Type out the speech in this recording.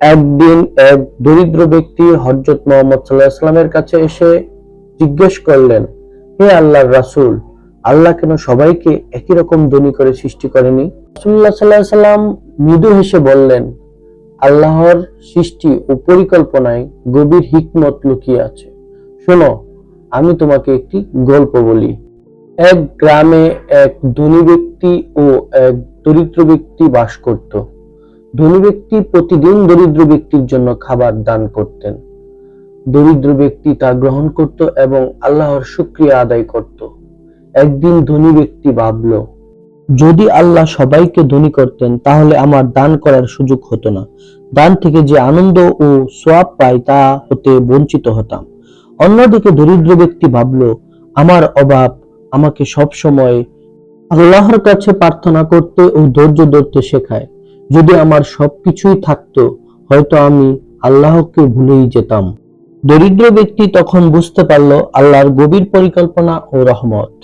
একদিন এক দরিদ্র ব্যক্তি হজরত মোহাম্মদ সাল্লাহ ইসলামের কাছে এসে জিজ্ঞেস করলেন, হে আল্লাহর রাসূল, আল্লাহ কেন সবাইকে একই রকম ধনী করে সৃষ্টি করেনি? রাসূলুল্লাহ সাল্লাহ সাল্লাম মৃদু হেসে বললেন, আল্লাহর সৃষ্টি ও পরিকল্পনায় গভীর হিকমত লুকিয়ে আছে। শোনো, আমি তোমাকে একটি গল্প বলি। এক গ্রামে এক ধনী ব্যক্তি ও এক দরিদ্র ব্যক্তি বাস করত। ধনী ব্যক্তি প্রতিদিন দরিদ্র ব্যক্তির জন্য খাবার দান করতেন। দরিদ্র ব্যক্তি তা গ্রহণ করত এবং আল্লাহর শুক্রিয়া আদায় করত। একদিন ধনী ব্যক্তি ভাবল, যদি আল্লাহ সবাইকে ধনী করতেন, তাহলে আমার দান করার সুযোগ হতো না। দান থেকে যে আনন্দ ও সোয়াব পাই, তা হতে বঞ্চিত হতাম। অন্যদিকে দরিদ্র ব্যক্তি ভাবল, আমার অভাব আমাকে সব সময় আল্লাহর কাছে প্রার্থনা করতে ও ধৈর্য ধরতে শেখায়। যদি আমার সব কিছুই থাকতো, হয়তো আমি আল্লাহকে ভুলেই যেতাম। দরিদ্র ব্যক্তি তখন বুঝতে পারল আল্লাহর গভীর পরিকল্পনা ও রহমত।